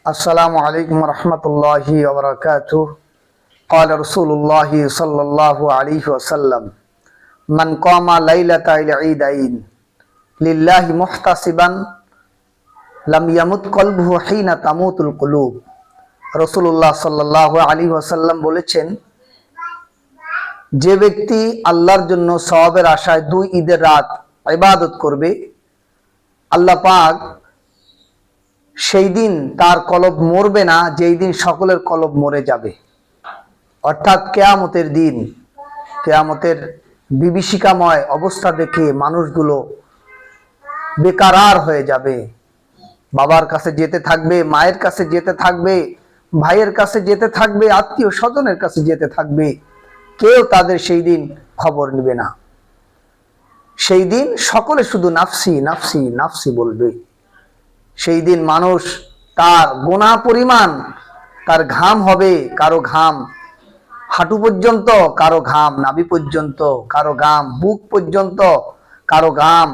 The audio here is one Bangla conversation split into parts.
السلام عليكم ورحمة الله وبركاته قال رسول الله صلى الله عليه وسلم من قام ليلة العيدين لله محتسبا لم يمت قلبه حين تموت القلوب রসুল্লাহ সাল্লাহ আলী ওয়াসাল্লাম বলেছেন যে ব্যক্তি আল্লাহর জন্য সওয়াবের আশায় দুই ঈদের রাত ইবাদত করবে আল্লাহ পাক সেই দিন তার কলব মরবে না, যেই দিন সকলের কলব মরে যাবে। অর্থাৎ কেয়ামতের দিন, কেয়ামতের বিভীষিকাময় অবস্থা দেখে মানুষগুলো বেকারার হয়ে যাবে। বাবার কাছে যেতে থাকবে, মায়ের কাছে যেতে থাকবে, ভাইয়ের কাছে যেতে থাকবে, আত্মীয় স্বজনের কাছে যেতে থাকবে। কেউ তাদের সেই দিন খবর নেবে না। সেই দিন সকলে শুধু নাফসি নাফসি নাফসি বলবে। সেই দিন মানুষ তার গোনা পরিমাণ, তার ঘাম হবে কারও ঘাম, হাঁটু পর্যন্ত কারও ঘাম, নাভি পর্যন্ত কারও ঘাম, বুক পর্যন্ত কারও ঘাম,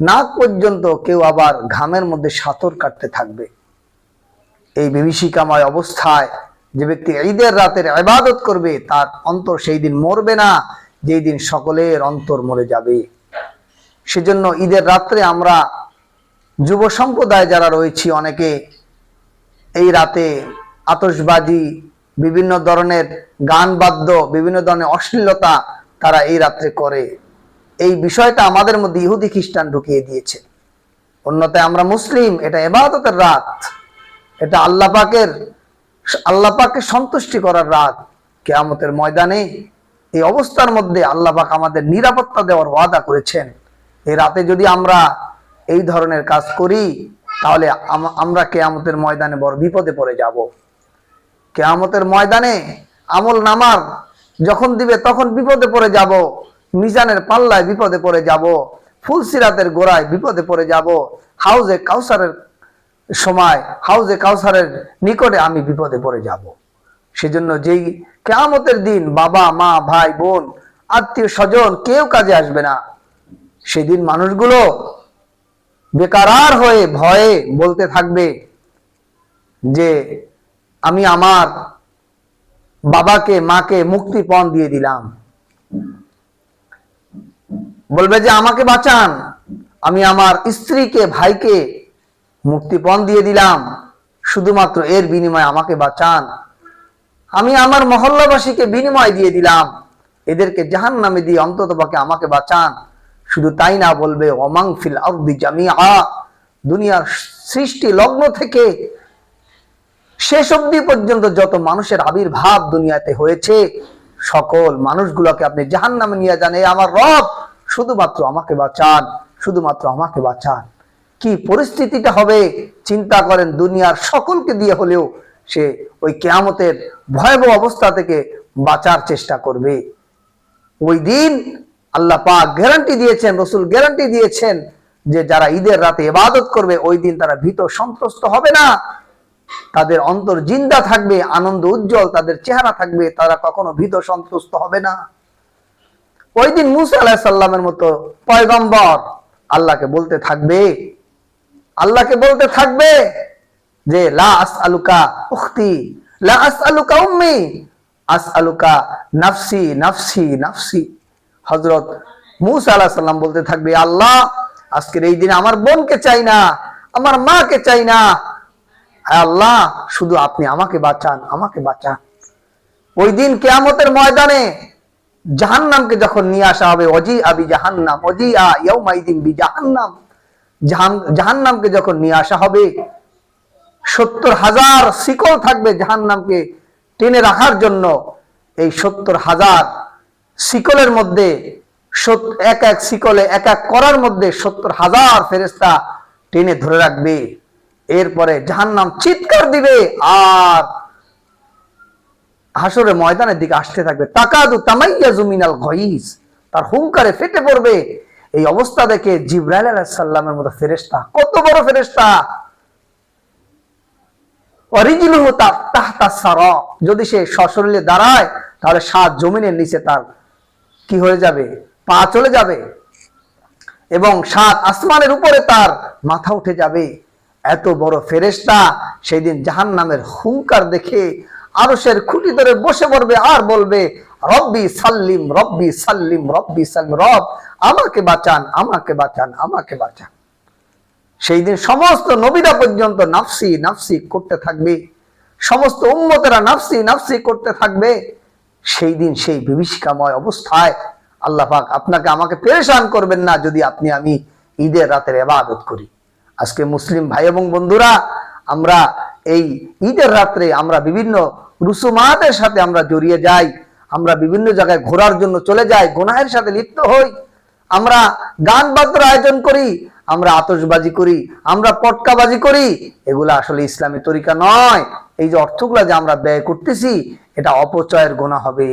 নাক পর্যন্ত কেউ আবার ঘামের মধ্যে সাঁতর কাটতে থাকবে। এই বিভীষিকাময় অবস্থায় যে ব্যক্তি ঈদের রাতের ইবাদত করবে, তার অন্তর সেই দিন মরবে না, যেই দিন সকলের অন্তর মরে যাবে। সেজন্য ঈদের রাত্রে আমরা যুব সম্প্রদায় যারা রয়েছি, অনেকে এই রাতে আতশবাজি, বিভিন্ন ধরনের গান বাদ্য বিভিন্ন ধরনের অশ্লীলতা তারা এই রাত্রে করে। এই বিষয়টা আমাদের মধ্যে ইহুদি খ্রিস্টান ঢুকিয়ে দিয়েছে। অন্যথায় আমরা মুসলিম, এটা এবাদতের রাত। এটা আল্লাহ পাকের, আল্লাহ পাককে সন্তুষ্টি করার রাত। কেয়ামতের ময়দানে এই অবস্থার মধ্যে আল্লাহ পাক আমাদের নিরাপত্তা দেওয়ার ওয়াদা করেছেন। এই রাতে যদি আমরা এই ধরনের কাজ করি, তাহলে আমরা কেয়ামতের ময়দানে বড় বিপদে পড়ে যাব। কেয়ামতের ময়দানে আমল নামার যখন দিবে, তখন বিপদে পড়ে যাব। মিজানের পাল্লায় বিপদে পড়ে যাব। ফুলসিরাতের গোড়ায় বিপদে পড়ে যাব। হাউজে কাউসারের সময়, হাউজে কাউসারের নিকটে আমি বিপদে পড়ে যাব। সেজন্য যেই কেয়ামতের দিন বাবা, মা, ভাই, বোন আত্মীয় স্বজন কেউ কাজে আসবে না, সেদিন মানুষগুলো বেকারার হয়ে ভয়ে বলতে থাকবে যে আমি আমার বাবাকে, মাকে মুক্তিপণ দিয়ে দিলাম। বলবে যে আমাকে বাঁচান, আমি আমার স্ত্রীকে, ভাইকে মুক্তিপণ দিয়ে দিলাম। শুধুমাত্র এর বিনিময়ে আমাকে বাঁচান। আমি আমার মহল্লাবাসীকে বিনিময় দিয়ে দিলাম। এদেরকে জাহান নামে দিয়ে অন্তত আমাকে বাঁচান। শুধু তাই না বলবে, ওমাং ফিল জামিআ। দুনিয়ার সৃষ্টি লগ্ন থেকে শেষ অবধি পর্যন্ত যত মানুষের আবির্ভাব দুনিয়াতে হয়েছে, সকল মানুষগুলোকে আপনি জাহান নামে নিয়ে যান। আমার রব, শুধুমাত্র আমাকে বাঁচান, শুধুমাত্র আমাকে বাঁচান। কি পরিস্থিতিটা হবে, চিন্তা করেন, দুনিয়ার সকলকে দিয়ে হলেও সে ওই কেয়ামতের ভয়াবহ অবস্থা থেকে বাঁচার চেষ্টা করবে। ওই দিন আল্লাহ পাক গ্যারান্টি দিয়েছেন, রসুল গ্যারান্টি দিয়েছেন যে যারা ঈদের রাতে ইবাদত করবে, ওই দিন তারা ভীত সন্ত্রস্ত হবে না। তাদের অন্তর জিন্দা থাকবে, আনন্দ উজ্জ্বল, তাদের চেহারা থাকবে, তারা কখনো ভীত সন্ত্রস্ত হবে না। ওই দিন মুসা আলাহিসাল্লামের মতো পয়গম্বর আল্লাহকে বলতে থাকবে, আল্লাহকে বলতে থাকবে যে, লা আস আলুকা উখতি, লা আস আলুকা উম্মি আস আলুকা নাফসি নাফসি নাফসি। হজরত মুসা আলাহ সাল্লাম বলতে থাকবে, আল্লাহ, আজকের এই দিনে আমার বোনকে চাই না, আমার মাকে চাই না। আল্লাহ, শুধু আপনি আমাকে বাঁচান আমাকে বাঁচান। ওই দিন কেয়ামতের ময়দানে জাহান্নামকে যখন নিয়ে আসা হবে অজি আবি জাহান্নাম অজি আ ইয়াউমাইদিন বি জাহান্নাম জাহান, জাহান্নামকে যখন নিয়ে আসা হবে, সত্তর হাজার শিকল থাকবে জাহান্নামকে টেনে রাখার জন্য। এই সত্তর হাজার শিকলের মধ্যে এক এক শিকলে এক এক করার মধ্যে সত্তর হাজার ফেরেস্তা টেনে ধরে রাখবে। এরপরে জাহান্নাম চিৎকার দিবে আর হাসরের ময়দানের দিকে আসতে থাকবে। তাকাদু তামাইয়া জুমিনাল গইস তার হুঙ্কারে ফেটে পড়বে। এই অবস্থা দেখে জিব্রাইল আলাইহিস সালামের মতো ফেরেশতা, কত বড় ফেরেশতা। অরিজিনুহু তা- তাহতা সারা। যদি সে সশরীরে দাঁড়ায়, তাহলে সাত জমিনের নিচে তার কি হয়ে যাবে? পা চলে যাবে এবং সাত আসমানের উপরে তার মাথা উঠে যাবে। এত বড় ফেরেশতা সেই দিন জাহান নামের হুঙ্কার দেখে আরশের খুঁটি ধরে বসে পড়বে আর বলবে, রব্বি সাল্লিম রব্বি সাল্লিম রব্বি সাল্লিম, রব, আমাকে বাঁচান আমাকে বাঁচান আমাকে বাঁচান। সেই দিন সমস্ত নবীরা পর্যন্ত নাফসি নাফসি করতে থাকবে। সমস্ত উম্মতেরা নাফসি নাফসি করতে থাকবে। সেই দিন সেই বিভীষিকাময় অবস্থায় আল্লাহ পাক আপনাকে আমাকে পেরেশান করবেন না যদি আপনি আমি ঈদের রাতের এবাদত করি। আজকে মুসলিম ভাই এবং বন্ধুরা, আমরা এই ঈদের রাত্রে আমরা বিভিন্ন রুসুমাতের সাথে আমরা জড়িয়ে যাই, আমরা বিভিন্ন জায়গায় ঘোরার জন্য চলে যাই, গোনাহের সাথে লিপ্ত হই, আমরা গান বাদ্যর আয়োজন করি, আমরা আতশবাজি করি, আমরা পটকাবাজি করি, এগুলা আসলে ইসলামী তরিকা নয়। এই যে অর্থগুলা যে আমরা ব্যয় করতেছি, এটা অপচয়ের গোনা হবে।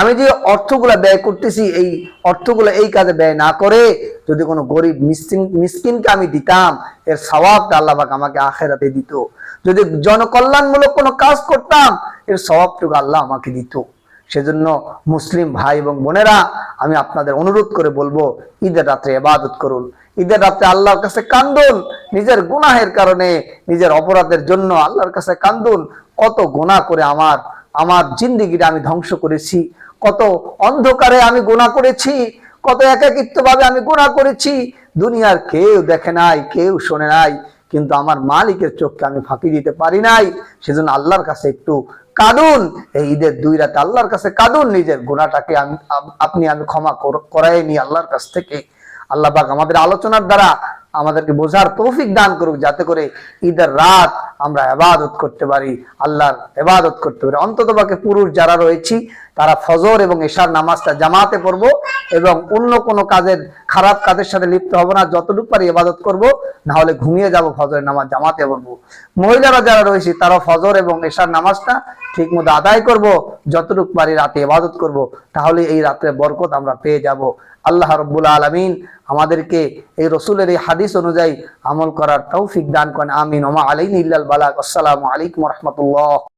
আমি যে অর্থগুলা ব্যয় করতেছি, এই অর্থগুলো এই কাজে ব্যয় না করে, যদি কোনো গরিব মিসকিন, মিসকিনকে আমি দিতাম, এর স্বভাবটা আল্লাহবাক আমাকে আখেরাতে দিত। যদি জনকল্যাণমূলক কোনো কাজ করতাম, এর স্বভাবটুকু আল্লাহ আমাকে দিত। সেজন্য মুসলিম ভাই এবং বোনেরা, আমি আপনাদের অনুরোধ করে বলব, ঈদের রাত্রে এবাদত করুন। ঈদের রাত্রে আল্লাহর কাছে কান্দুন নিজের গুনাহের কারণে, নিজের অপরাধের জন্য আল্লাহর কাছে কান্দুন কত গুনাহ করে আমার আমার জিন্দিগিটা আমি ধ্বংস করেছি। কত অন্ধকারে আমি গুণা করেছি, কত একাকিত্ব ভাবে আমি গুণা করেছি। দুনিয়ার কেউ দেখে নাই, কেউ শোনে নাই, কিন্তু আমার মালিকের চোখকে আমি ফাঁকি দিতে পারি নাই। সেজন্য আল্লাহর কাছে একটু কাঁদুন। এই ঈদের দুই রাতে আল্লাহর কাছে কাঁদুন, নিজের গুণাটাকে আমি আপনি আমি ক্ষমা কর- করাই নি আল্লাহর কাছ থেকে। আল্লাহ পাক আমাদের আলোচনার দ্বারা আমাদেরকে বোঝার তৌফিক দান করুক, যাতে করে ঈদের রাত আমরা এবাদত করতে পারি, আল্লাহর এবাদত করতে পারি। অন্তত পুরুষ যারা রয়েছি তারা ফজর এবং এশার নামাজটা জামাতে পড়ব এবং অন্য কোনো কাজের খারাপ কাজের সাথে লিপ্ত হব না। যতটুকু পারি ইবাদত করব, না হলে ঘুমিয়ে যাব ফজরের নামাজ জামাতে পড়ব। মহিলারা যারা রয়েছে তারা ফজর এবং এশার নামাজটা ঠিক মতো আদায় করব। যতটুকু পারি রাতে ইবাদত করব, তাহলে এই রাত্রে বরকত আমরা পেয়ে যাব। আল্লাহ রব্বুল আলমিন আমাদেরকে এই রসুলের এই হাদিস অনুযায়ী আমল করার তৌফিক দান করেন। আমিন। ওমা আলাইন ইল্লাল বালাক আসসালামু আলাইকুম রহমতুল্লাহ।